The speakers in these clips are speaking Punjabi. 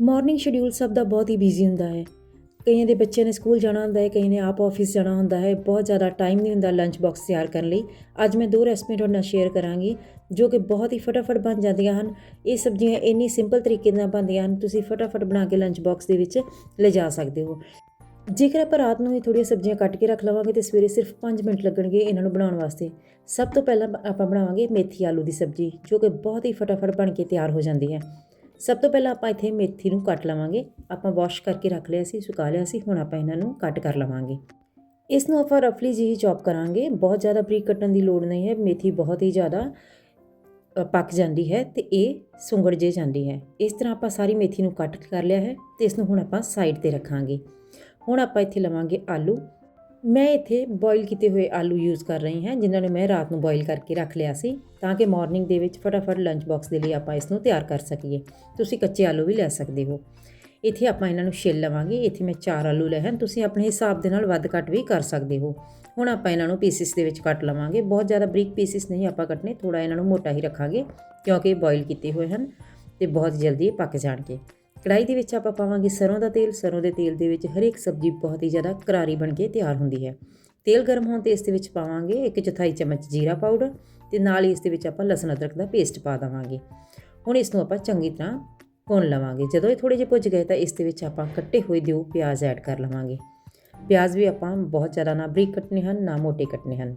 ਮਾਰਨਿੰਗ ਸ਼ਡਿਊਲ ਸਭ ਦਾ ਬਹੁਤ ਹੀ ਬਿਜ਼ੀ ਹੁੰਦਾ ਹੈ। ਕਈਆਂ ਦੇ ਬੱਚਿਆਂ ਨੇ ਸਕੂਲ ਜਾਣਾ ਹੁੰਦਾ ਹੈ, ਕਈਆਂ ਨੇ ਆਪ ਆਫਿਸ ਜਾਣਾ ਹੁੰਦਾ ਹੈ। ਬਹੁਤ ਜ਼ਿਆਦਾ ਟਾਈਮ ਨਹੀਂ ਹੁੰਦਾ ਲੰਚ ਬਾਕਸ ਤਿਆਰ ਕਰਨ ਲਈ। ਅੱਜ ਮੈਂ ਦੋ ਰੈਸਪੀ ਤੁਹਾਡੇ ਨਾਲ ਸ਼ੇਅਰ ਕਰਾਂਗੀ, ਜੋ ਕਿ ਬਹੁਤ ਹੀ ਫਟਾਫਟ ਬਣ ਜਾਂਦੀਆਂ ਹਨ। ਇਹ ਸਬਜ਼ੀਆਂ ਇੰਨੀ ਸਿੰਪਲ ਤਰੀਕੇ ਨਾਲ ਬਣਦੀਆਂ ਹਨ, ਤੁਸੀਂ ਫਟਾਫਟ ਬਣਾ ਕੇ ਲੰਚ ਬਾਕਸ ਦੇ ਵਿੱਚ ਲਿਜਾ ਸਕਦੇ ਹੋ। ਜੇਕਰ ਆਪਾਂ ਰਾਤ ਨੂੰ ਹੀ ਥੋੜ੍ਹੀਆਂ ਸਬਜ਼ੀਆਂ ਕੱਟ ਕੇ ਰੱਖ ਲਵਾਂਗੇ ਤੇ ਸਵੇਰੇ ਸਿਰਫ 5 ਮਿੰਟ ਲੱਗਣਗੇ ਇਹਨਾਂ ਨੂੰ ਬਣਾਉਣ ਵਾਸਤੇ, ਸਭ ਤੋਂ ਪਹਿਲਾਂ ਆਪਾਂ ਬਣਾਵਾਂਗੇ ਮੇਥੀ ਆਲੂ ਦੀ ਸਬਜ਼ੀ, ਜੋ ਕਿ ਬਹੁਤ ਹੀ ਫਟਾਫਟ ਬਣ ਕੇ ਤਿਆਰ ਹੋ ਜਾਂਦੀ ਹੈ। ਸਭ ਤੋਂ ਪਹਿਲਾਂ ਆਪਾਂ ਇੱਥੇ ਮੇਥੀ ਨੂੰ ਕੱਟ ਲਵਾਂਗੇ। ਆਪਾਂ ਵਾਸ਼ ਕਰਕੇ ਰੱਖ ਲਿਆ ਸੀ, ਸੁਕਾ ਲਿਆ ਸੀ, ਹੁਣ ਆਪਾਂ ਇਹਨਾਂ ਨੂੰ ਕੱਟ ਕਰ ਲਵਾਂਗੇ। ਇਸ ਨੂੰ ਆਪਾਂ ਰਫਲੀ ਜਿਹੀ ਚੌਪ ਕਰਾਂਗੇ। ਬਹੁਤ ਜ਼ਿਆਦਾ ਬਰੀਕ ਕੱਟਣ ਦੀ ਲੋੜ ਨਹੀਂ ਹੈ, ਮੇਥੀ ਬਹੁਤ ਹੀ ਜ਼ਿਆਦਾ ਪੱਕ ਜਾਂਦੀ ਹੈ ਤੇ ਇਹ ਸੁੰਗੜ ਜੇ ਜਾਂਦੀ ਹੈ। ਇਸ ਤਰ੍ਹਾਂ ਆਪਾਂ ਸਾਰੀ ਮੇਥੀ ਨੂੰ ਕੱਟ ਕਰ ਲਿਆ ਹੈ ਤੇ ਇਸ ਨੂੰ ਹੁਣ ਆਪਾਂ ਸਾਈਡ ਤੇ ਰੱਖਾਂਗੇ। ਹੁਣ ਆਪਾਂ ਇੱਥੇ ਲਵਾਂਗੇ ਆਲੂ। ਮੈਂ ਇੱਥੇ ਬੋਇਲ ਕੀਤੇ ਹੋਏ ਆਲੂ ਯੂਜ਼ ਕਰ ਰਹੀ ਹਾਂ, ਜਿਨ੍ਹਾਂ ਨੂੰ ਮੈਂ ਰਾਤ ਨੂੰ ਬੋਇਲ ਕਰਕੇ ਰੱਖ ਲਿਆ ਸੀ, ਤਾਂ ਕਿ ਮਾਰਨਿੰਗ ਦੇ ਵਿੱਚ ਫਟਾਫਟ ਲੰਚ ਬਾਕਸ ਦੇ ਲਈ ਆਪਾਂ ਇਸ ਨੂੰ ਤਿਆਰ ਕਰ ਸਕੀਏ। ਤੁਸੀਂ ਕੱਚੇ ਆਲੂ ਵੀ ਲੈ ਸਕਦੇ ਹੋ। ਇੱਥੇ ਆਪਾਂ ਇਹਨਾਂ ਨੂੰ ਛਿੱਲ ਲਵਾਂਗੇ। ਇੱਥੇ ਮੈਂ 4 ਆਲੂ ਲਏ ਹਨ। ਤੁਸੀਂ ਆਪਣੇ ਹਿਸਾਬ ਦੇ ਨਾਲ ਵੱਧ ਘੱਟ ਵੀ ਕਰ ਸਕਦੇ ਹੋ। ਹੁਣ ਆਪਾਂ ਇਹਨਾਂ ਨੂੰ ਪੀਸਿਸ ਦੇ ਵਿੱਚ ਕੱਟ ਲਵਾਂਗੇ। ਬਹੁਤ ਜ਼ਿਆਦਾ ਬਰੀਕ ਪੀਸਿਸ ਨਹੀਂ ਆਪਾਂ ਕੱਟਨੇ ਥੋੜਾ ਇਹਨਾਂ ਨੂੰ ਮੋਟਾ ਹੀ ਰੱਖਾਂਗੇ, ਕਿਉਂਕਿ ਬੋਇਲ ਕੀਤੇ ਹੋਏ ਹਨ ਤੇ ਬਹੁਤ ਜਲਦੀ ਇਹ ਪੱਕ ਜਾਣਗੇ। ਕੜਾਈ ਦੇ ਵਿੱਚ ਆਪਾਂ ਪਾਵਾਂਗੇ ਸਰੋਂ ਦਾ ਤੇਲ। ਸਰੋਂ ਦੇ ਤੇਲ ਦੇ ਵਿੱਚ ਹਰੇਕ ਸਬਜ਼ੀ ਬਹੁਤ ਹੀ ਜ਼ਿਆਦਾ ਕਰਾਰੀ ਬਣ ਕੇ ਤਿਆਰ ਹੁੰਦੀ ਹੈ। ਤੇਲ ਗਰਮ ਹੋਣ ਤੇ ਇਸ ਦੇ ਵਿੱਚ ਪਾਵਾਂਗੇ ਇੱਕ ਚੌਥਾਈ ਚਮਚ ਜੀਰਾ ਪਾਊਡਰ ਤੇ ਨਾਲ ਹੀ ਇਸ ਦੇ ਵਿੱਚ ਆਪਾਂ ਲਸਣ ਅਦਰਕ ਦਾ ਪੇਸਟ ਪਾ ਦੇਵਾਂਗੇ। ਹੁਣ ਇਸ ਨੂੰ ਆਪਾਂ ਚੰਗੀ ਤਰ੍ਹਾਂ ਭੁੰਨ ਲਵਾਂਗੇ। ਜਦੋਂ ਇਹ ਥੋੜੇ ਜਿਹੇ ਭੁੱਜ ਗਏ ਤਾਂ ਇਸ ਦੇ ਵਿੱਚ ਆਪਾਂ ਕੱਟੇ ਹੋਏ ਦਿਓ ਪਿਆਜ਼ ਐਡ ਕਰ ਲਵਾਂਗੇ। ਪਿਆਜ਼ ਵੀ ਆਪਾਂ ਬਹੁਤ ਜ਼ਿਆਦਾ ਨਾ ਬਰੀਕ ਕੱਟਨੇ ਹਨ, ਨਾ ਮੋਟੇ ਕੱਟਨੇ ਹਨ।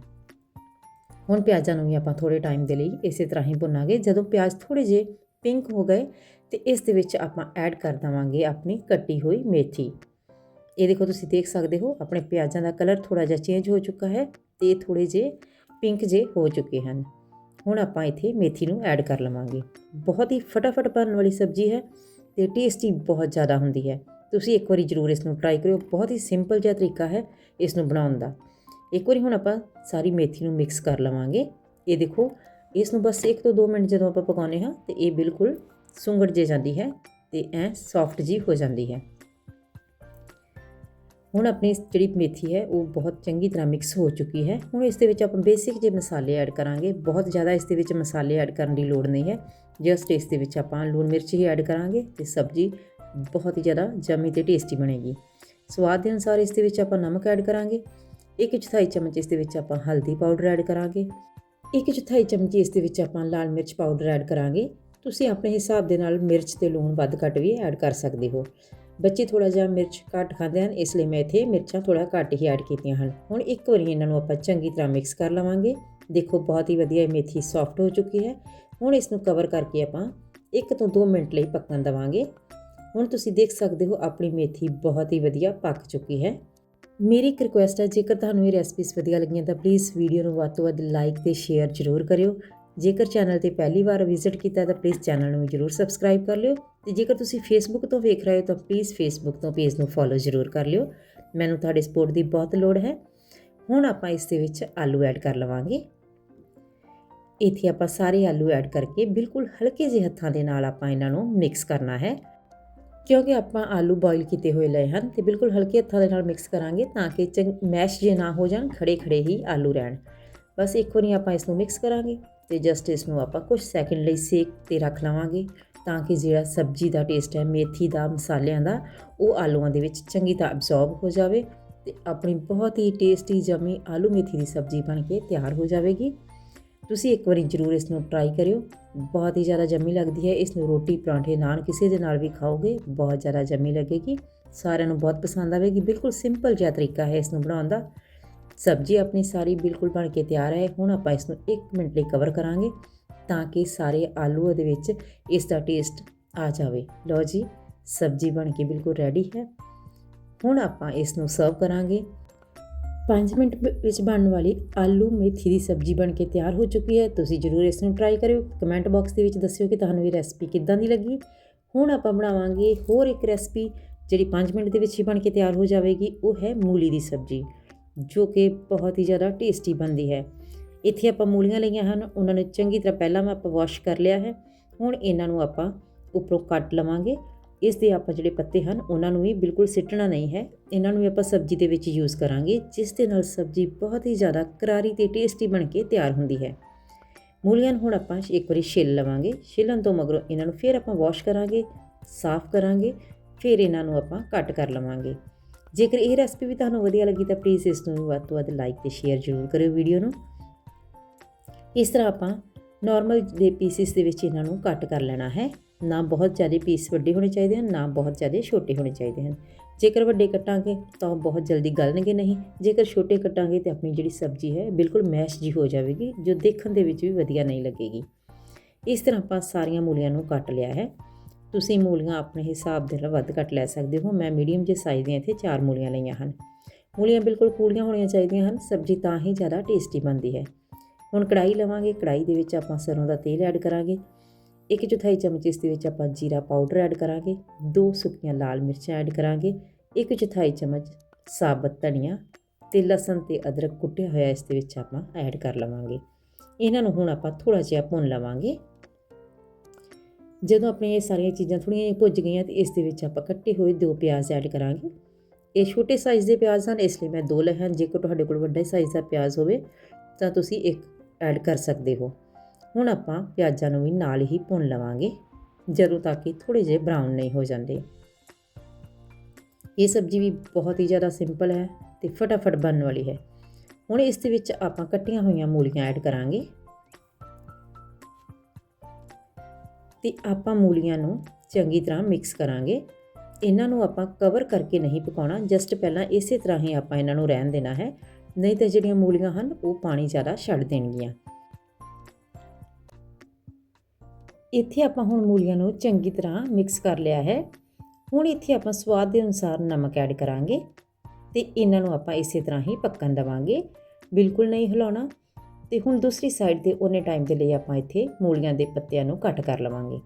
ਹੁਣ ਪਿਆਜ਼ਾਂ ਨੂੰ ਵੀ ਆਪਾਂ ਥੋੜੇ ਟਾਈਮ ਦੇ ਲਈ ਇਸੇ ਤਰ੍ਹਾਂ ਹੀ ਭੁੰਨਾਂਗੇ। ਜਦੋਂ ਪਿਆਜ਼ ਥੋੜੇ ਜਿਹੇ ਪਿੰਕ ਹੋ ਗਏ ਤੇ ਇਸ ਦੇ ਵਿੱਚ ਆਪਾਂ ਐਡ ਕਰ ਦਵਾਂਗੇ ਆਪਣੀ ਕੱਟੀ ਹੋਈ ਮੇਥੀ। ਇਹ ਦੇਖੋ ਤੁਸੀਂ ਦੇਖ ਸਕਦੇ ਹੋ, ਆਪਣੇ ਪਿਆਜ਼ਾਂ ਦਾ ਕਲਰ ਥੋੜਾ ਜਿਹਾ ਚੇਂਜ ਹੋ ਚੁੱਕਾ ਹੈ ਤੇ ਇਹ ਥੋੜੇ ਜਿਹੇ ਪਿੰਕ ਜੇ ਹੋ ਚੁੱਕੇ ਹਨ। ਹੁਣ ਆਪਾਂ ਇੱਥੇ ਮੇਥੀ ਨੂੰ ਐਡ ਕਰ ਲਵਾਂਗੇ। ਬਹੁਤ ਹੀ ਫਟਾਫਟ ਬਣਨ ਵਾਲੀ ਸਬਜ਼ੀ ਹੈ ਤੇ ਟੇਸਟੀ ਬਹੁਤ ਜ਼ਿਆਦਾ ਹੁੰਦੀ ਹੈ। ਤੁਸੀਂ ਇੱਕ ਵਾਰੀ ਜ਼ਰੂਰ ਇਸ ਨੂੰ ਟਰਾਈ ਕਰਿਓ, ਬਹੁਤ ਹੀ ਸਿੰਪਲ ਜਿਹਾ ਤਰੀਕਾ ਹੈ ਇਸ ਨੂੰ ਬਣਾਉਣ ਦਾ। ਇੱਕ ਵਾਰੀ ਹੁਣ ਆਪਾਂ ਸਾਰੀ ਮੇਥੀ ਨੂੰ ਮਿਕਸ ਕਰ ਲਵਾਂਗੇ। ਇਹ ਦੇਖੋ ਇਸ ਨੂੰ ਬਸ 1 ਤੋਂ 2 ਮਿੰਟ ਜਦੋਂ ਆਪਾਂ ਪਕਾਉਨੇ ਹਾਂ ਤੇ ਇਹ ਬਿਲਕੁਲ ਸੁੰਗੜ ਜੇ ਜਾਂਦੀ ਹੈ ਤੇ ਐ ਸੌਫਟ ਜੀ ਹੋ ਜਾਂਦੀ ਹੈ। ਹੁਣ ਆਪਣੀ ਜਿਹੜੀ ਮੇਥੀ ਹੈ, ਉਹ ਬਹੁਤ ਚੰਗੀ ਤਰ੍ਹਾਂ ਮਿਕਸ ਹੋ ਚੁੱਕੀ ਹੈ। ਹੁਣ ਇਸ ਦੇ ਵਿੱਚ ਆਪਾਂ ਬੇਸਿਕ ਜੇ ਮਸਾਲੇ ਐਡ ਕਰਾਂਗੇ। ਬਹੁਤ ਜ਼ਿਆਦਾ ਇਸ ਦੇ ਵਿੱਚ ਮਸਾਲੇ ਐਡ ਕਰਨ ਦੀ ਲੋੜ ਨਹੀਂ ਹੈ। ਜਸਟ ਇਸ ਦੇ ਵਿੱਚ ਆਪਾਂ ਲੂਣ ਮਿਰਚ ਹੀ ਐਡ ਕਰਾਂਗੇ ਤੇ ਸਬਜ਼ੀ ਬਹੁਤ ਹੀ ਜ਼ਿਆਦਾ ਜਮੀ ਤੇ ਟੇਸਟੀ ਬਣੇਗੀ। ਸਵਾਦ ਦੇ ਅਨੁਸਾਰ ਇਸ ਦੇ ਵਿੱਚ ਆਪਾਂ ਨਮਕ ਐਡ ਕਰਾਂਗੇ। ਇੱਕ ਚੌਥਾਈ ਚਮਚ ਇਸ ਦੇ ਵਿੱਚ ਆਪਾਂ ਹਲਦੀ ਪਾਊਡਰ ਐਡ ਕਰਾਂਗੇ। ਇੱਕ ਚੌਥਾਈ ਚਮਚ ਇਸ ਦੇ ਵਿੱਚ ਆਪਾਂ ਲਾਲ ਮਿਰਚ ਪਾਊਡਰ ਐਡ ਕਰਾਂਗੇ। ਤੁਸੀਂ ਆਪਣੇ ਹਿਸਾਬ ਦੇ ਨਾਲ ਮਿਰਚ ਤੇ ਲੂਣ ਵੱਧ ਘੱਟ ਵੀ ਐਡ ਕਰ ਸਕਦੇ ਹੋ। ਬੱਚੇ ਥੋੜਾ ਜਿਹਾ ਮਿਰਚ ਘੱਟ ਖਾਂਦੇ ਹਨ, ਇਸ ਲਈ ਮੈਂ ਇੱਥੇ ਮਿਰਚਾਂ ਥੋੜਾ ਘੱਟ ਹੀ ਐਡ ਕੀਤੀਆਂ ਹਨ। ਹੁਣ ਇੱਕ ਵਾਰੀ ਇਹਨਾਂ ਨੂੰ ਆਪਾਂ ਚੰਗੀ ਤਰ੍ਹਾਂ ਮਿਕਸ ਕਰ ਲਵਾਂਗੇ। ਦੇਖੋ ਬਹੁਤ ਹੀ ਵਧੀਆ ਇਹ ਮੇਥੀ ਸੌਫਟ ਹੋ ਚੁੱਕੀ ਹੈ। ਹੁਣ ਇਸ ਨੂੰ ਕਵਰ ਕਰਕੇ ਆਪਾਂ 1 ਤੋਂ 2 ਮਿੰਟ ਲਈ ਪੱਕਣ ਦਵਾਂਗੇ। ਹੁਣ ਤੁਸੀਂ ਦੇਖ ਸਕਦੇ ਹੋ ਆਪਣੀ ਮੇਥੀ ਬਹੁਤ ਹੀ ਵਧੀਆ ਪੱਕ ਚੁੱਕੀ ਹੈ। ਮੇਰੀ ਇੱਕ ਰਿਕੁਐਸਟ ਹੈ, ਜੇਕਰ ਤੁਹਾਨੂੰ ਇਹ ਰੈਸਪੀਸ ਵਧੀਆ ਲੱਗੀਆਂ ਤਾਂ ਪਲੀਜ਼ ਵੀਡੀਓ ਨੂੰ ਵੱਧ ਤੋਂ ਵੱਧ ਲਾਈਕ ਤੇ ਸ਼ੇਅਰ ਜ਼ਰੂਰ ਕਰਿਓ। ਜੇਕਰ ਚੈਨਲ ਤੇ ਪਹਿਲੀ ਵਾਰ ਵਿਜ਼ਿਟ ਕੀਤਾ ਤਾਂ ਪਲੀਜ਼ ਚੈਨਲ ਨੂੰ ਜ਼ਰੂਰ ਸਬਸਕ੍ਰਾਈਬ ਕਰ ਲਿਓ ਤੇ ਜੇਕਰ ਤੁਸੀਂ ਫੇਸਬੁੱਕ ਤੋਂ ਵੇਖ ਰਹੇ ਹੋ ਤਾਂ ਪਲੀਜ਼ ਫੇਸਬੁੱਕ ਤੋਂ ਪੇਜ ਨੂੰ ਫੋਲੋ ਜ਼ਰੂਰ ਕਰ ਲਿਓ। ਮੈਨੂੰ ਤੁਹਾਡੇ ਸਪੋਰਟ ਦੀ ਬਹੁਤ ਲੋੜ ਹੈ। ਹੁਣ ਆਪਾਂ ਇਸ ਦੇ ਵਿੱਚ ਆਲੂ ਐਡ ਕਰ ਲਵਾਂਗੇ। ਇੱਥੇ ਆਪਾਂ ਸਾਰੇ ਆਲੂ ਐਡ ਕਰਕੇ ਬਿਲਕੁਲ ਹਲਕੇ ਜਿਹੇ ਹੱਥਾਂ ਦੇ ਨਾਲ ਆਪਾਂ ਇਹਨਾਂ ਨੂੰ ਮਿਕਸ ਕਰਨਾ ਹੈ। ਕਿਉਂਕਿ ਆਪਾਂ ਆਲੂ ਬੋਇਲ ਕੀਤੇ ਹੋਏ ਲਏ ਹਨ ਤੇ ਬਿਲਕੁਲ ਹਲਕੇ ਹੱਥਾਂ ਦੇ ਨਾਲ ਮਿਕਸ ਕਰਾਂਗੇ ਤਾਂ ਕਿ ਚੰਗ ਮੈਸ਼ ਜੇ ਨਾ ਹੋ ਜਾਣ ਖੜੇ ਖੜੇ ਹੀ ਆਲੂ ਰਹਿਣ। ਬਸ ਇੱਕ ਵਾਰੀ ਆਪਾਂ ਇਸ ਨੂੰ ਮਿਕਸ ਕਰਾਂਗੇ। ਤੇ ਜਸਟ ਇਸ ਨੂੰ ਆਪਾਂ ਕੁਝ ਸੈਕਿੰਡ ਲਈ ਸੇਕ ਤੇ ਰੱਖ ਲਵਾਂਗੇ ਤਾਂ ਕਿ ਜਿਹੜਾ ਸਬਜ਼ੀ ਦਾ ਟੇਸਟ ਹੈ, ਮੇਥੀ ਦਾ, ਮਸਾਲਿਆਂ ਦਾ, ਉਹ ਆਲੂਆਂ ਦੇ ਵਿੱਚ ਚੰਗੀ ਤਰ੍ਹਾਂ ਅਬਜ਼ੌਰਬ ਹੋ ਜਾਵੇ ਤੇ ਆਪਣੀ ਬਹੁਤ ਹੀ ਟੇਸਟੀ ਜਮੀ ਆਲੂ ਮੇਥੀ ਦੀ ਸਬਜ਼ੀ ਬਣ ਕੇ ਤਿਆਰ ਹੋ ਜਾਵੇਗੀ। ਤੁਸੀਂ ਇੱਕ ਵਾਰੀ ਜ਼ਰੂਰ ਇਸ ਨੂੰ ਟਰਾਈ ਕਰਿਓ। ਬਹੁਤ ਹੀ ਜ਼ਿਆਦਾ ਜੰਮੀ ਲੱਗਦੀ ਹੈ। ਇਸ ਨੂੰ ਰੋਟੀ ਪਰਾਂਠੇ ਨਾਨ ਕਿਸੇ ਦੇ ਨਾਲ ਵੀ ਖਾਓਗੇ, ਬਹੁਤ ਜ਼ਿਆਦਾ ਜੰਮੀ ਲੱਗੇਗੀ। ਸਾਰਿਆਂ ਨੂੰ ਬਹੁਤ ਪਸੰਦ ਆਵੇਗੀ। ਬਿਲਕੁਲ ਸਿੰਪਲ ਜਿਹਾ ਤਰੀਕਾ ਹੈ ਇਸ ਨੂੰ ਬਣਾਉਣ ਦਾ। ਸਬਜ਼ੀ ਆਪਣੀ ਸਾਰੀ ਬਿਲਕੁਲ ਬਣ ਕੇ ਤਿਆਰ ਹੈ। ਹੁਣ ਆਪਾਂ ਇਸ ਨੂੰ 1 ਮਿੰਟ ਲਈ ਕਵਰ ਕਰਾਂਗੇ ਤਾਂ ਕਿ ਸਾਰੇ ਆਲੂ ਦੇ ਵਿੱਚ ਇਸ ਦਾ ਟੇਸਟ ਆ ਜਾਵੇ। ਲਓ ਜੀ, ਸਬਜ਼ੀ ਬਣ ਕੇ ਬਿਲਕੁਲ ਰੈਡੀ ਹੈ। ਹੁਣ ਆਪਾਂ ਇਸ ਨੂੰ ਸਰਵ ਕਰਾਂਗੇ। 5 ਮਿੰਟ ਵਿੱਚ ਬਣਨ ਵਾਲੀ ਆਲੂ ਮੇਥੀ ਦੀ ਸਬਜ਼ੀ ਬਣ ਕੇ ਤਿਆਰ ਹੋ ਚੁੱਕੀ ਹੈ। ਤੁਸੀਂ ਜਰੂਰ ਇਸ ਨੂੰ ਟਰਾਈ ਕਰਿਓ। ਕਮੈਂਟ ਬਾਕਸ ਦੇ ਵਿੱਚ ਦੱਸਿਓ ਕਿ ਤੁਹਾਨੂੰ ਇਹ ਰੈਸਪੀ ਕਿੱਦਾਂ ਦੀ ਲੱਗੀ। ਹੁਣ ਆਪਾਂ ਬਣਾਵਾਂਗੇ ਹੋਰ ਇੱਕ ਰੈਸਪੀ ਜਿਹੜੀ 5 ਮਿੰਟ ਦੇ ਵਿੱਚ ਹੀ ਬਣ ਕੇ ਤਿਆਰ ਹੋ ਜਾਵੇਗੀ। ਉਹ ਹੈ ਮੂਲੀ ਦੀ ਸਬਜ਼ੀ। ਜੋ ਕਿ ਬਹੁਤ ਹੀ ਜ਼ਿਆਦਾ ਟੇਸਟੀ ਬਣਦੀ ਹੈ। ਇੱਥੇ ਆਪਾਂ ਮੂਲੀਆਂ ਲਈਆਂ ਹਨ, ਉਹਨਾਂ ਨੂੰ ਚੰਗੀ ਤਰ੍ਹਾਂ ਪਹਿਲਾਂ ਮੈਂ ਆਪਾਂ ਵਾਸ਼ ਕਰ ਲਿਆ ਹੈ। ਹੁਣ ਇਹਨਾਂ ਨੂੰ ਆਪਾਂ ਉੱਪਰੋਂ ਕੱਟ ਲਵਾਂਗੇ। ਇਸ ਦੇ ਆਪਾਂ ਜਿਹੜੇ ਪੱਤੇ ਹਨ, ਉਹਨਾਂ ਨੂੰ ਵੀ ਬਿਲਕੁਲ ਸਿੱਟਣਾ ਨਹੀਂ ਹੈ। ਇਹਨਾਂ ਨੂੰ ਵੀ ਆਪਾਂ ਸਬਜ਼ੀ ਦੇ ਵਿੱਚ ਯੂਜ਼ ਕਰਾਂਗੇ, ਜਿਸ ਦੇ ਨਾਲ ਸਬਜ਼ੀ ਬਹੁਤ ਹੀ ਜ਼ਿਆਦਾ ਕਰਾਰੀ ਤੇ ਟੇਸਟੀ ਬਣ ਕੇ ਤਿਆਰ ਹੁੰਦੀ ਹੈ। ਮੂਲੀਆਂ ਨੂੰ ਹੁਣ ਆਪਾਂ ਇੱਕ ਵਾਰੀ ਛਿੱਲ ਲਵਾਂਗੇ। ਛਿੱਲਣ ਤੋਂ ਮਗਰੋਂ ਇਹਨਾਂ ਨੂੰ ਫਿਰ ਆਪਾਂ ਵਾਸ਼ ਕਰਾਂਗੇ, ਸਾਫ਼ ਕਰਾਂਗੇ, ਫਿਰ ਇਹਨਾਂ ਨੂੰ ਆਪਾਂ ਕੱਟ ਕਰ ਲਵਾਂਗੇ। ਜੇਕਰ ਇਹ ਰੈਸਪੀ ਵੀ ਤੁਹਾਨੂੰ ਵਧੀਆ ਲੱਗੀ ਤਾਂ ਪਲੀਜ਼ ਇਸ ਨੂੰ ਵੱਧ ਤੋਂ ਵੱਧ ਲਾਈਕ ਤੇ ਸ਼ੇਅਰ ਜ਼ਰੂਰ ਕਰਿਓ ਵੀਡੀਓ ਨੂੰ। ਇਸ ਤਰ੍ਹਾਂ ਆਪਾਂ ਨਾਰਮਲ ਦੇ ਪੀਸਿਸ ਦੇ ਵਿੱਚ ਇਹਨਾਂ ਨੂੰ ਕੱਟ ਕਰ ਲੈਣਾ ਹੈ। ਨਾ ਬਹੁਤ ਜ਼ਿਆਦਾ ਪੀਸ ਵੱਡੇ ਹੋਣੇ ਚਾਹੀਦੇ ਹਨ, ਨਾ ਬਹੁਤ ਜ਼ਿਆਦਾ ਛੋਟੇ ਹੋਣੇ ਚਾਹੀਦੇ ਹਨ। ਜੇਕਰ ਵੱਡੇ ਕੱਟਾਂਗੇ ਤਾਂ ਉਹ ਬਹੁਤ ਜਲਦੀ ਗਲਣਗੇ ਨਹੀਂ। ਜੇਕਰ ਛੋਟੇ ਕੱਟਾਂਗੇ ਤੇ ਆਪਣੀ ਜਿਹੜੀ ਸਬਜ਼ੀ ਹੈ, ਬਿਲਕੁਲ ਮੈਸ਼ ਜੀ ਹੋ ਜਾਵੇਗੀ, ਜੋ ਦੇਖਣ ਦੇ ਵਿੱਚ ਵੀ ਵਧੀਆ ਨਹੀਂ ਲੱਗੇਗੀ। ਇਸ ਤਰ੍ਹਾਂ ਆਪਾਂ ਸਾਰੀਆਂ ਮੂਲੀਆਂ ਨੂੰ ਕੱਟ ਲਿਆ ਹੈ। ਤੁਸੀਂ ਮੂਲੀਆਂ ਆਪਣੇ ਹਿਸਾਬ ਦੇ ਨਾਲ ਵੱਧ ਘੱਟ ਲੈ ਸਕਦੇ ਹੋ। ਮੈਂ ਮੀਡੀਅਮ ਜੇ ਸਾਈਜ਼ ਦੀਆਂ ਇੱਥੇ ਚਾਰ ਮੂਲੀਆਂ ਲਈਆਂ ਹਨ। ਮੂਲੀਆਂ ਬਿਲਕੁਲ ਕੂਲੀਆਂ ਹੋਣੀਆਂ ਚਾਹੀਦੀਆਂ ਹਨ, ਸਬਜ਼ੀ ਤਾਂ ਹੀ ਜ਼ਿਆਦਾ ਟੇਸਟੀ ਬਣਦੀ ਹੈ। ਹੁਣ ਕੜਾਈ ਲਵਾਂਗੇ। ਕੜਾਈ ਦੇ ਵਿੱਚ ਆਪਾਂ ਸਰੋਂ ਦਾ ਤੇਲ ਐਡ ਕਰਾਂਗੇ। ਇੱਕ ਚੌਥਾਈ ਚਮਚ ਇਸ ਦੇ ਵਿੱਚ ਆਪਾਂ ਜੀਰਾ ਪਾਊਡਰ ਐਡ ਕਰਾਂਗੇ। ਦੋ ਸੁੱਕੀਆਂ ਲਾਲ ਮਿਰਚਾਂ ਐਡ ਕਰਾਂਗੇ। ਇੱਕ ਚੌਥਾਈ ਚਮਚ ਸਾਬਤ ਧਨੀਆ ਤੇ ਲਸਣ ਤੇ ਅਦਰਕ ਕੁੱਟਿਆ ਹੋਇਆ ਇਸ ਦੇ ਵਿੱਚ ਆਪਾਂ ਐਡ ਕਰ ਲਵਾਂਗੇ। ਇਹਨਾਂ ਨੂੰ ਹੁਣ ਆਪਾਂ ਥੋੜਾ ਜਿਹਾ ਭੁੰਨ ਲਵਾਂਗੇ। ਜਦੋਂ ਆਪਣੀਆਂ ਇਹ ਸਾਰੀਆਂ ਚੀਜ਼ਾਂ ਥੋੜ੍ਹੀਆਂ ਜਿਹੀਆਂ ਭੁੱਜ ਗਈਆਂ ਤੇ ਇਸ ਦੇ ਵਿੱਚ ਆਪਾਂ ਕੱਟੇ ਹੋਏ ਦੋ ਪਿਆਜ਼ ਐਡ ਕਰਾਂਗੇ। ਇਹ ਛੋਟੇ ਸਾਈਜ਼ ਦੇ ਪਿਆਜ਼ ਹਨ, ਇਸ ਲਈ ਮੈਂ ਦੋ ਲਏ ਹਨ। ਜੇਕਰ ਤੁਹਾਡੇ ਕੋਲ ਵੱਡੇ ਸਾਈਜ਼ ਦਾ ਪਿਆਜ਼ ਹੋਵੇ, ਤਾਂ ਤੁਸੀਂ ਇੱਕ ਐਡ ਕਰ ਸਕਦੇ ਹੋ। ਹੁਣ ਆਪਾਂ ਪਿਆਜ਼ਾਂ ਨੂੰ ਵੀ ਨਾਲ ਹੀ ਭੁੰਨ ਲਵਾਂਗੇ, ਜਦੋਂ ਤੱਕ ਕਿ ਥੋੜੇ ਜਿਹੇ ਬਰਾਊਨ ਨਹੀਂ ਹੋ ਜਾਂਦੇ। ਇਹ ਸਬਜ਼ੀ ਵੀ ਬਹੁਤ ਹੀ ਜ਼ਿਆਦਾ ਸਿੰਪਲ ਹੈ ਤੇ ਫਟਾਫਟ ਬਣਨ ਵਾਲੀ ਹੈ। ਹੁਣ ਇਸ ਦੇ ਵਿੱਚ ਆਪਾਂ ਕੱਟੀਆਂ ਹੋਈਆਂ ਮੂਲੀਆਂ ਐਡ ਕਰਾਂਗੇ। ਤੇ ਆਪਾਂ ਮੂਲੀਆਂ ਨੂੰ ਚੰਗੀ ਤਰ੍ਹਾਂ ਮਿਕਸ ਕਰਾਂਗੇ। ਇਹਨਾਂ ਨੂੰ ਆਪਾਂ ਕਵਰ ਕਰਕੇ ਨਹੀਂ ਪਕਾਉਣਾ ਜਸਟ ਪਹਿਲਾਂ ਇਸੇ ਤਰ੍ਹਾਂ ਹੀ ਆਪਾਂ ਇਹਨਾਂ ਨੂੰ ਰਹਿਣ ਦੇਣਾ ਹੈ। ਨਹੀਂ ਤਾਂ ਜਿਹੜੀਆਂ ਮੂਲੀਆਂ ਹਨ, ਉਹ ਪਾਣੀ ਜ਼ਿਆਦਾ ਛੱਡ ਦੇਣਗੀਆਂ। ਇੱਥੇ ਆਪਾਂ ਹੁਣ ਮੂਲੀਆਂ ਨੂੰ ਚੰਗੀ ਤਰ੍ਹਾਂ ਮਿਕਸ ਕਰ ਲਿਆ ਹੈ। ਹੁਣ ਇੱਥੇ ਆਪਾਂ ਸਵਾਦ ਦੇ ਅਨੁਸਾਰ ਨਮਕ ਐਡ ਕਰਾਂਗੇ ਤੇ ਇਹਨਾਂ ਨੂੰ ਆਪਾਂ ਇਸੇ ਤਰ੍ਹਾਂ ਹੀ ਪੱਕਣ ਦੇਵਾਂਗੇ। ਬਿਲਕੁਲ ਨਹੀਂ ਹਿਲਾਉਣਾ। ਤੇ ਹੁਣ ਦੂਸਰੀ ਸਾਈਡ ਤੇ ਉਹਨੇ ਟਾਈਮ ਦੇ ਲਈ ਆਪਾਂ ਇੱਥੇ ਮੂਲੀਆਂ ਦੇ ਪੱਤਿਆਂ ਨੂੰ ਕੱਟ ਕਰ ਲਵਾਂਗੇ।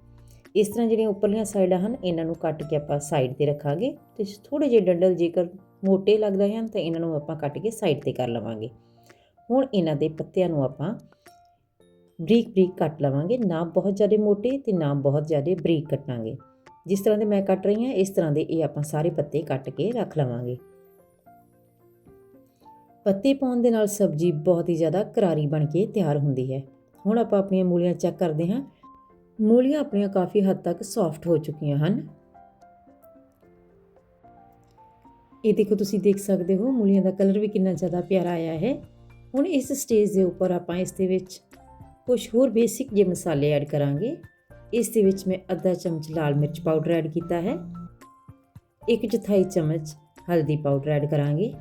ਇਸ ਤਰ੍ਹਾਂ ਜਿਹੜੀਆਂ ਉੱਪਰਲੀਆਂ ਸਾਈਡਾਂ ਹਨ, ਇਹਨਾਂ ਨੂੰ ਕੱਟ ਕੇ ਆਪਾਂ ਸਾਈਡ ਤੇ ਰੱਖਾਂਗੇ ਤੇ ਥੋੜੇ ਜਿਹੇ ਡੰਡਲ ਜੇਕਰ ਮੋਟੇ ਲੱਗਦੇ ਹਨ ਤਾਂ ਇਹਨਾਂ ਨੂੰ ਆਪਾਂ ਕੱਟ ਕੇ ਸਾਈਡ ਤੇ ਕਰ ਲਵਾਂਗੇ। ਹੁਣ ਇਹਨਾਂ ਦੇ ਪੱਤਿਆਂ ਨੂੰ ਆਪਾਂ ਬਰੀਕ ਬਰੀਕ ਕੱਟ ਲਵਾਂਗੇ, ਨਾ ਬਹੁਤ ਜ਼ਿਆਦਾ ਮੋਟੇ ਤੇ ਨਾ ਬਹੁਤ ਜ਼ਿਆਦਾ ਬਰੀਕ ਕੱਟਾਂਗੇ। ਜਿਸ ਤਰ੍ਹਾਂ ਦੇ ਮੈਂ ਕੱਟ ਰਹੀ ਹਾਂ, ਇਸ ਤਰ੍ਹਾਂ ਦੇ ਇਹ ਆਪਾਂ ਸਾਰੇ ਪੱਤੇ ਕੱਟ ਕੇ ਰੱਖ ਲਵਾਂਗੇ। ਪੱਤੇ ਪਾਉਣ ਦੇ ਨਾਲ ਸਬਜ਼ੀ ਬਹੁਤ ਹੀ ਜ਼ਿਆਦਾ ਕਰਾਰੀ ਬਣ ਕੇ ਤਿਆਰ ਹੁੰਦੀ ਹੈ। ਹੁਣ ਆਪਾਂ ਆਪਣੀਆਂ ਮੂਲੀਆਂ ਚੈੱਕ ਕਰਦੇ ਹਾਂ। ਮੂਲੀਆਂ ਆਪਣੀਆਂ ਕਾਫੀ ਹੱਦ ਤੱਕ ਸੌਫਟ ਹੋ ਚੁੱਕੀਆਂ ਹਨ। ਇਹ ਦੇਖੋ ਤੁਸੀਂ ਦੇਖ ਸਕਦੇ ਹੋ ਮੂਲੀਆਂ ਦਾ ਕਲਰ ਵੀ ਕਿੰਨਾ ਜ਼ਿਆਦਾ ਪਿਆਰਾ ਆਇਆ ਹੈ। ਹੁਣ ਇਸ ਸਟੇਜ ਦੇ ਉੱਪਰ ਆਪਾਂ ਇਸ ਦੇ ਵਿੱਚ ਕੁਝ ਹੋਰ ਬੇਸਿਕ ਜੇ ਮਸਾਲੇ ਐਡ ਕਰਾਂਗੇ। ਇਸ ਦੇ ਵਿੱਚ ਮੈਂ ਅੱਧਾ ਚਮਚ ਲਾਲ ਮਿਰਚ ਪਾਊਡਰ ਐਡ ਕੀਤਾ ਹੈ। ਇੱਕ ਚੌਥਾਈ ਚਮਚ ਹਲਦੀ ਪਾਊਡਰ ਐਡ ਕਰਾਂਗੇ।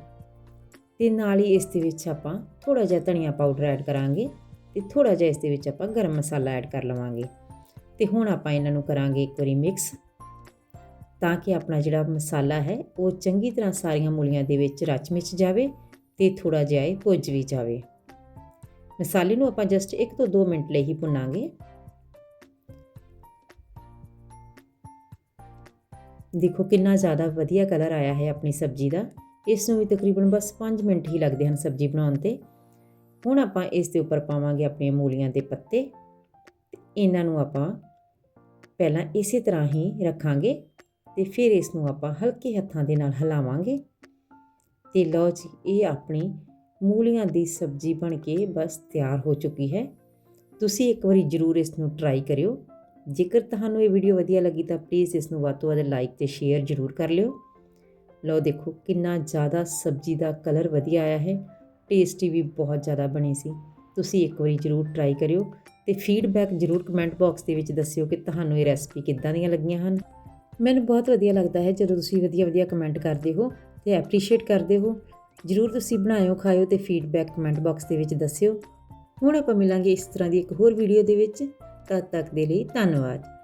ਤੇ ਨਾਲ ਹੀ ਇਸ ਦੇ ਵਿੱਚ ਆਪਾਂ ਥੋੜਾ ਜਿਹਾ ਧਨੀਆ ਪਾਊਡਰ ਐਡ ਕਰਾਂਗੇ ਤੇ ਥੋੜਾ ਜਿਹਾ ਇਸ ਦੇ ਵਿੱਚ ਆਪਾਂ ਗਰਮ ਮਸਾਲਾ ਐਡ ਕਰ ਲਵਾਂਗੇ। ਤੇ ਹੁਣ ਆਪਾਂ ਇਹਨਾਂ ਨੂੰ ਕਰਾਂਗੇ ਇੱਕ ਵਾਰੀ ਮਿਕਸ ਤਾਂ ਕਿ ਆਪਣਾ ਜਿਹੜਾ ਮਸਾਲਾ ਹੈ ਉਹ ਚੰਗੀ ਤਰ੍ਹਾਂ ਸਾਰੀਆਂ ਮੂਲੀਆਂ ਦੇ ਵਿੱਚ ਰਚ ਮਿਚ ਜਾਵੇ ਤੇ ਥੋੜਾ ਜਿਹਾ ਇਹ ਭੁੱਜ ਵੀ ਜਾਵੇ। ਮਸਾਲੇ ਨੂੰ ਆਪਾਂ ਜਸਟ 1 ਤੋਂ 2 ਮਿੰਟ ਲਈ ਹੀ ਭੁੰਨਾਂਗੇ। ਦੇਖੋ ਕਿੰਨਾ ਜ਼ਿਆਦਾ ਵਧੀਆ ਕਲਰ ਆਇਆ ਹੈ ਆਪਣੀ ਸਬਜ਼ੀ ਦਾ। ਇਸ ਨੂੰ ਵੀ ਤਕਰੀਬਨ ਬਸ 5 ਮਿੰਟ ਹੀ ਲੱਗਦੇ ਹਨ ਸਬਜ਼ੀ ਬਣਾਉਣ ਤੇ। ਹੁਣ ਆਪਾਂ ਇਸ ਦੇ ਉੱਪਰ ਪਾਵਾਂਗੇ ਆਪਣੀਆਂ ਮੂਲੀਆਂ ਦੇ ਪੱਤੇ। ਤੇ ਇਹਨਾਂ ਨੂੰ ਆਪਾਂ ਪਹਿਲਾਂ ਇਸੇ ਤਰ੍ਹਾਂ ਹੀ ਰੱਖਾਂਗੇ ਤੇ ਫਿਰ ਇਸ ਨੂੰ ਆਪਾਂ ਹਲਕੇ ਹੱਥਾਂ ਦੇ ਨਾਲ ਹਿਲਾਵਾਂਗੇ। ਤੇ ਲਓ ਜੀ, ਇਹ ਆਪਣੀ ਮੂਲੀਆਂ ਦੀ ਸਬਜ਼ੀ ਬਣ ਕੇ ਬਸ ਤਿਆਰ ਹੋ ਚੁੱਕੀ ਹੈ। ਤੁਸੀਂ ਇੱਕ ਵਾਰੀ ਜ਼ਰੂਰ ਇਸ ਨੂੰ ਟਰਾਈ ਕਰਿਓ। ਜੇਕਰ ਤੁਹਾਨੂੰ ਇਹ ਵੀਡੀਓ ਵਧੀਆ ਲੱਗੀ ਤਾਂ ਪਲੀਜ਼ ਇਸ ਨੂੰ ਵੱਧ ਤੋਂ ਵੱਧ ਲਾਈਕ ਤੇ ਸ਼ੇਅਰ ਜ਼ਰੂਰ ਕਰ ਲਿਓ। ਲਓ ਦੇਖੋ ਕਿੰਨਾ ਜ਼ਿਆਦਾ ਸਬਜ਼ੀ ਦਾ ਕਲਰ ਵਧੀਆ ਆਇਆ ਹੈ, ਟੇਸਟੀ ਵੀ ਬਹੁਤ ਜ਼ਿਆਦਾ ਬਣੀ ਸੀ। ਤੁਸੀਂ ਇੱਕ ਵਾਰੀ ਜ਼ਰੂਰ ਟਰਾਈ ਕਰਿਓ ਤੇ ਫੀਡਬੈਕ ਜ਼ਰੂਰ ਕਮੈਂਟ ਬਾਕਸ ਦੇ ਵਿੱਚ ਦੱਸਿਓ ਕਿ ਤੁਹਾਨੂੰ ਇਹ ਰੈਸਪੀ ਕਿੱਦਾਂ ਦੀਆਂ ਲੱਗੀਆਂ ਹਨ। ਮੈਨੂੰ ਬਹੁਤ ਵਧੀਆ ਲੱਗਦਾ ਹੈ ਜਦੋਂ ਤੁਸੀਂ ਵਧੀਆ ਵਧੀਆ ਕਮੈਂਟ ਕਰਦੇ ਹੋ ਤੇ ਐਪਰੀਸ਼ੀਏਟ ਕਰਦੇ ਹੋ। ਜ਼ਰੂਰ ਤੁਸੀਂ ਬਣਾਇਓ, ਖਾਇਓ ਤੇ ਫੀਡਬੈਕ ਕਮੈਂਟ ਬਾਕਸ ਦੇ ਵਿੱਚ ਦੱਸਿਓ। ਹੁਣ ਆਪਾਂ ਮਿਲਾਂਗੇ ਇਸ ਤਰ੍ਹਾਂ ਦੀ ਇੱਕ ਹੋਰ ਵੀਡੀਓ ਦੇ ਵਿੱਚ। ਤਦ ਤੱਕ ਦੇ ਲਈ ਧੰਨਵਾਦ।